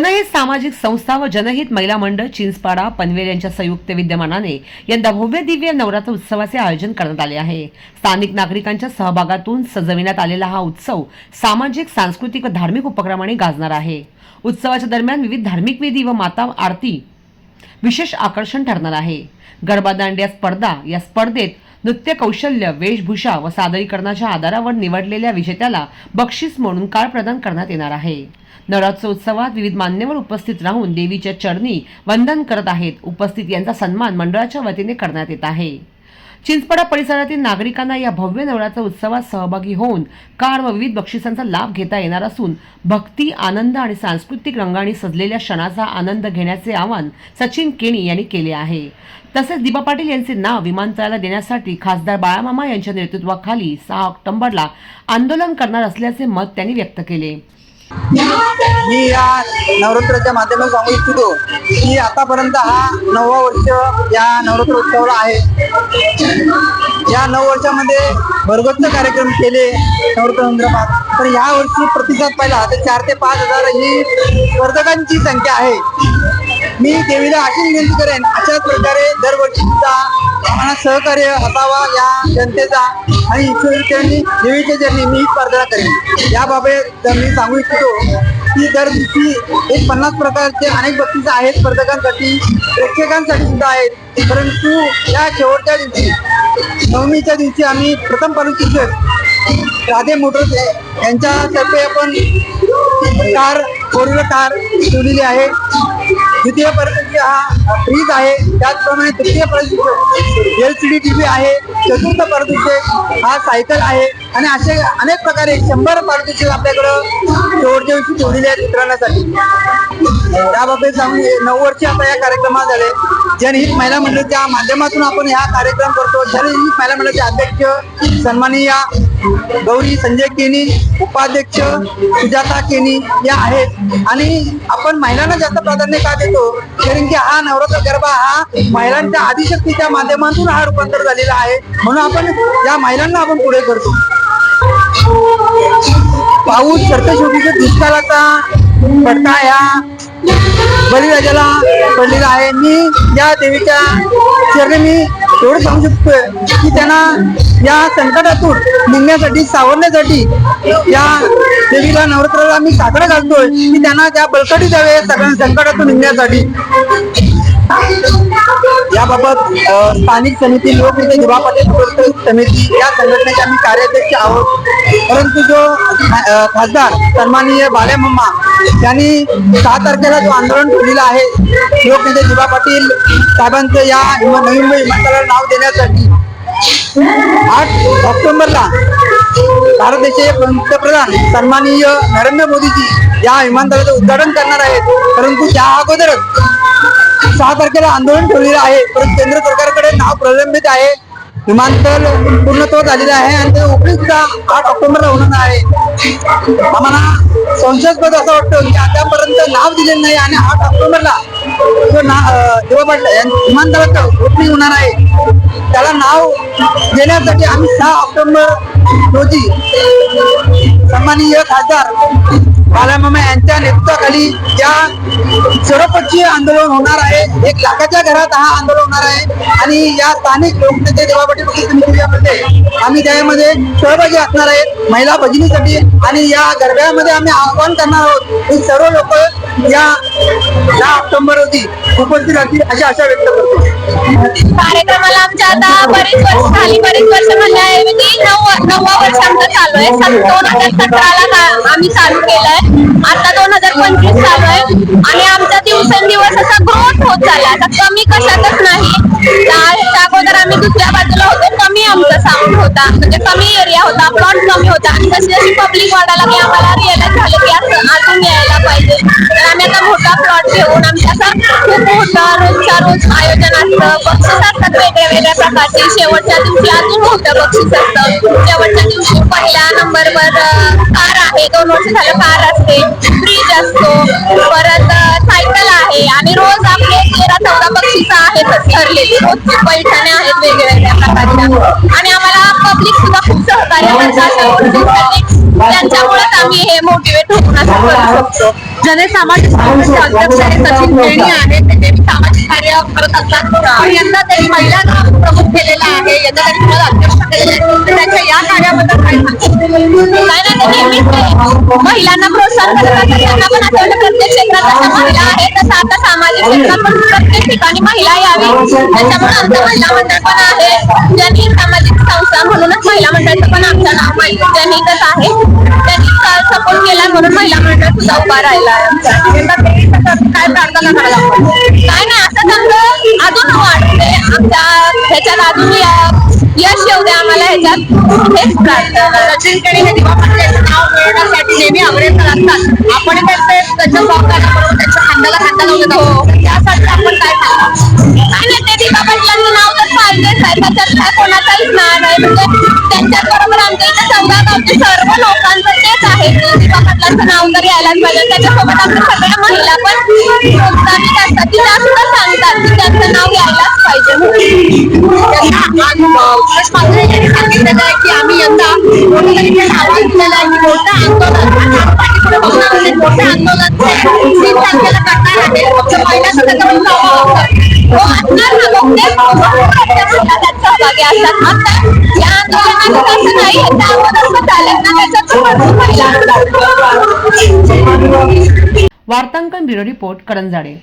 जनहित सामाजिक संस्था व जनहित महिला मंडळ चिंचपाडा पनवेल यांच्या संयुक्त विद्यमानाने यंदा भव्य दिव्य नवरात्र उत्सवाचे आयोजन करण्यात आले आहे. स्थानिक नागरिकांच्या सहभागातून सजविण्यात आलेला हा उत्सव सामाजिक सांस्कृतिक व धार्मिक उपक्रमाने गाजणार आहे. उत्सवाच्या दरम्यान विविध धार्मिक विधी व माता आरती विशेष आकर्षण ठरणार आहे. गरबा दांडिया स्पर्धा या स्पर्धेत नृत्य कौशल्य वेशभूषा व सादरीकरणाच्या आधारावर निवडलेल्या विजेत्याला बक्षीस म्हणून काळ प्रदान करण्यात येणार आहे. नवरात्र उत्सवात विविध मान्यवर उपस्थित राहून देवीच्या चरणी वंदन करत आहेत. उपस्थित यांचा सन्मान मंडळाच्या वतीने करण्यात येत आहे. चिंचपडा परिसरातील नागरिकांना या भव्य नवरात्र उत्सवात सहभागी होऊन कार व विविध बक्षिसांचा लाभ घेता येणार असून भक्ती आनंद आणि सांस्कृतिक रंगाने सजलेल्या क्षणाचा आनंद घेण्याचे आवाहन सचिन केणी यांनी केले आहे. तसेच दिबा पाटील यांचे नाव विमानतळाला देण्यासाठी खासदार बाळामामा यांच्या नेतृत्वाखाली सहा ऑक्टोबरला आंदोलन करणार असल्याचे मत त्यांनी व्यक्त केले. मी या नवरात्राच्या माध्यमातून सांगू इच्छितो की आतापर्यंत हा नववा वर्ष या नवरात्र उत्सवाला आहे. या नऊ वर्षामध्ये भरगच्च कार्यक्रम केले नवरात्र तर ह्या या वर्षी प्रतिसाद पाहिला तर चार ते पाच हजार ही स्पर्धकांची संख्या आहे. मी देवीला अशी विनंती करेन अशाच प्रकारे दरवर्षी सुद्धा आम्हाला सहकार्य असावा या जनतेचा आणि ईश्वरचरणी देवीच्या जर्नी मी स्पर्धा करेन. याबाबत मी सांगू इच्छितो की दर दिवशी एक पन्नास प्रकारचे अनेक बक्षीस आहेत स्पर्धकांसाठी प्रेक्षकांसाठी सुद्धा आहेत. परंतु या शेवटच्या दिवशी नवमीच्या दिवशी आम्ही प्रथम पारितोषिक राधे मोटर्स यांच्यातर्फे आपण कार फोर व्हीलर कार ठेवलेली आहे. द्वितीय परिस्थिती हा फ्रीज आहे. त्याचप्रमाणे तृतीय परिस्थिती L C D T V आहे. चतुर्थ पारितोषिक हा सायकल आहे. आणि असे अनेक प्रकारे शंभर पारितोषिक आपल्याकडं शेवटच्या दिवशी ठेवलेले आहेत वितरणासाठी त्याबाबत सांगू नऊ वर्षी आता या कार्यक्रमात झाले. जनहित महिला मंडळाच्या माध्यमातून आपण हा कार्यक्रम करतो. जनहित महिला मंडळाचे अध्यक्ष सन्मानीय गौरी संजय केनी उपाध्यक्ष सुजाता केनी या आहेत. आणि आपण महिलांना जास्त प्राधान्य का देतो? कारण की हा नवरात्र गरबा हा महिलांच्या आदिशक्तीच्या माध्यमातून हा रूपांतर झालेला आहे. म्हणून आपण या महिलांना आपण पुढे करतो. पाऊस सरतशोधीच्या दुष्काळाचा पडता ह्या बळीराजाला पडलेला आहे. मी या देवीच्या चरणी मी एवढं सांगू शकतोय की त्यांना या संकटातून निघण्यासाठी सावरण्यासाठी या देवीला नवरात्राला मी साकडं घालतोय की त्यांना त्या बळकटी द्यावे या सगळ्या संकटातून निघण्यासाठी. याबाबत स्थानिक समिती लोकनेते दिवा पाटील समिती या संघटनेचे आम्ही कार्याध्यक्ष आहोत. परंतु जो खासदार सन्माननीय बालेमम्मा यांनी सहा तारखेला जो आंदोलन ठेवलेलं आहे लोकनेते दिवा पाटील साहेबांचं या विमा- नवी मुंबई विमानतळाला नाव देण्यासाठी आठ ऑक्टोबरला भारत देशाचे पंतप्रधान सन्माननीय नरेंद्र मोदीजी या विमानतळाचं उद्घाटन करणार आहेत. परंतु त्या अगोदरच सहा तारखेला आंदोलन ठेवलेलं आहे. परंतु केंद्र सरकारकडे नाव प्रलंबित आहे. विमानतळ पूर्णत्व झालेलं आहे आणि ते ओपनिंग सुद्धा आठ ऑक्टोबरला होणार आहे. आम्हाला संशयास्पद असं वाटतं की आतापर्यंत नाव दिलेलं नाही आणि आठ ऑक्टोबरला जो ना अं, देवा पाटील विमानतळाचं ओपनिंग होणार आहे. त्याला नाव देण्यासाठी आम्ही सहा ऑक्टोबर रोजी सन्माननीय खासदार बालामामा यांच्या नेतृत्वाखाली या सर्वपक्षीय आंदोलन होणार आहे. एक लाखाच्या घरात हा आंदोलन होणार आहे. आणि या स्थानिक लोकनेते देवापाटी आम्ही त्यामध्ये सहभागी असणार आहेत. महिला भगिनीसाठी आणि या गरब्यामध्ये आम्ही आवाहन करणार आहोत की सर्व लोक या दहा ऑक्टोबर रोजी उपस्थित राहतील अशी आशा व्यक्त करतो. कार्यक्रमाला आमच्या आता बरीच वर्ष झाली बरीच वर्ष म्हणण्याऐवजी नऊ नववा वर्ष आमचं चालू आहे. दोन हजार सतराला का- आम्ही चालू केलंय. आता दोन हजार पंचवीस चालू आहे. आणि आमचा दिवसेंदिवस असा ग्रोथ होत चालला आता कमी कशातच नाही. त्या अगोदर आम्ही दुसऱ्या बाजूला होतो. कमी आमचा साऊंड होता. म्हणजे कमी एरिया होता. प्लॉट कमी होता. आणि जशी जशी पब्लिक वाढायला की आम्हाला रिअलाइज झालं की असं अजून यायला पाहिजे. तर आम्ही आता मोठा प्लॉट घेऊन आमच्या असं खूप मोठा रोजच्या रोज आयोजन असतं. बक्षीस असतात वेगळ्या वेगळ्या प्रकारचे. शेवटच्या दिवशी अजून मोठं बक्षीस असतं. शेवटच्या दिवशी पहिल्या नंबरवर कार आहे. दोन वर्ष झालं कार असते. फ्रीज असतो. परत सायकल आहे. आणि रोज चौदा बक्षीस आहेत ठरलेली रोजची पैठणे आहेत वेगवेगळ्या प्रकारच्या. आणि आम्हाला पब्लिक सुद्धा खूप सहकार्य करतात. अशा गोष्टींसाठी त्यांच्यामुळे आम्ही हे मोटिवेट होऊन असं करू शकतो. जने सामाजिक अध्यक्ष हे सचिन केणी आहेत ते सामाजिक कार्य करत असतात. यंदा त्यांनी महिलांना प्रमुख केलेला आहे यंदा त्यांनी अध्यक्ष केलेले त्यांच्या या कार्याबद्दल काय सांगतात नाही नाही ते नेहमीच ते महिलांना प्रोत्साहन करत असतात त्यांना पण असं प्रत्येक क्षेत्रात महिला आहेत. तसं आता सामाजिक क्षेत्रात पण प्रत्येक ठिकाणी महिला यावी. त्याच्यामुळे आमचं महिला मंडळ पण आहे. जनहित सामाजिक संस्था म्हणूनच महिला मंडळाचं पण आमचं नाव माहिती जनहितच आहे त्यांनी सपोर्ट केला म्हणून महिला मंडळ सुद्धा उभा राहिला. काय प्रार्थना करायला काय नाही असं आमचं अजून वाटते म्हणजे आमच्या ह्याच्यात अजून यश येऊ द्या आम्हाला ह्याच्यात. हेच प्रार्थना. हे दिवा मंडळाचं म्हणजे नाव मिळवण्यासाठी नेहमी अग्रेसर असतात आपण त्यांचे त्यांच्या सहकार्याबरोबर त्यांच्या खांद्याला खांदा लावले जातो त्यासाठी आपण काय सांगतो काय ते दीपा पाटलांचं नाव तर पाहिजेच साहेबांच्या काय कोणाचाच नाव नाही म्हणजे त्यांच्याच बरोबर आमच्या दीपा नाव तर यायलाच पाहिजे. त्याच्यासोबत आपल्या सगळ्या महिला पण योगदानिक असतात की त्या सुद्धा सांगतात की त्यांचं नाव यायलाच पाहिजे. की आम्ही यंदा मोठं आंदोलन मोठं आंदोलन करणार आहे. महिला सहभागी असतात. आता या नाही ह्याच्या अगोदर ना वार्तांकन ब्युरो रिपोर्ट करंजाडे